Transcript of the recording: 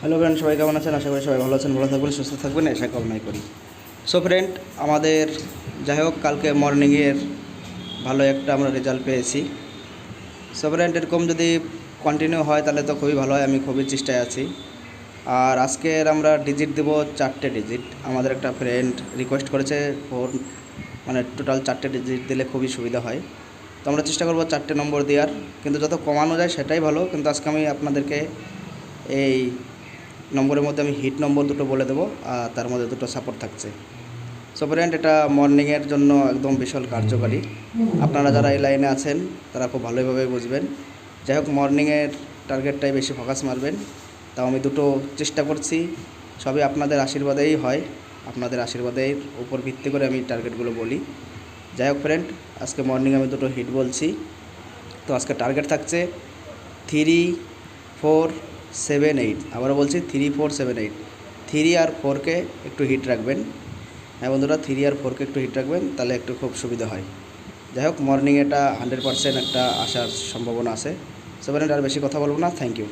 Hello friend সবাই কেমন আছেন? আশা করি সবাই ভালো আছেন, ভালো থাকবেন, সুস্থ থাকবেন আশা কামনাই করি। সো ফ্রেন্ড আমাদের যাই হোক, কালকে মর্নিংয়ের ভালো একটা আমরা রেজাল্ট পেয়েছি। সো ফ্রেন্ড এরকম যদি কন্টিনিউ হয়, তাহলে তো খুবই ভালো হয়, আমি খুবই চেষ্টায় আছি। আর আজকের আমরা ডিজিট দেবো চারটে ডিজিট আমাদের একটা ফ্রেন্ড রিকোয়েস্ট করেছে ফোর মানে টোটাল চারটে ডিজিট দিলে খুবই সুবিধা হয়। তো আমরা চেষ্টা করব চারটে নম্বর দেওয়ার, কিন্তু যত কমানো যায় সেটাই ভালো। কিন্তু আজকে আমি আপনাদেরকে এই নম্বরের মধ্যে আমি হিট নম্বর দুটো বলে দেবো, আর তার মধ্যে দুটো সাপোর্ট থাকছে। সো ফ্রেন্ড এটা মর্নিংয়ের জন্য একদম বিশাল কার্যকারী। আপনারা যারা এই লাইনে আছেন, তারা খুব ভালোভাবে বুঝবেন। যাই হোক মর্নিংয়ের টার্গেটটাই বেশি ফোকাস মারবেন। তাও আমি দুটো চেষ্টা করছি, সবই আপনাদের আশীর্বাদেই হয়। আপনাদের আশীর্বাদের উপর ভিত্তি করে আমি টার্গেটগুলো বলি। যাই হোক ফ্রেন্ড আজকে মর্নিং আমি দুটো হিট বলছি। তো আজকে টার্গেট থাকছে থ্রি ফোর সেভেন এইট আবারও বলছি three four seven eight three আর ফোরকে একটু হিট রাখবেন। হ্যাঁ বন্ধুরা থ্রি আর ফোরকে একটু হিট রাখবেন, তাহলে একটু খুব সুবিধা হয়। যাই হোক মর্নিং এটা হান্ড্রেড পার্সেন্ট একটা আসার সম্ভাবনা আছে। সেভেন এইট আর বেশি কথা বলব না। Thank you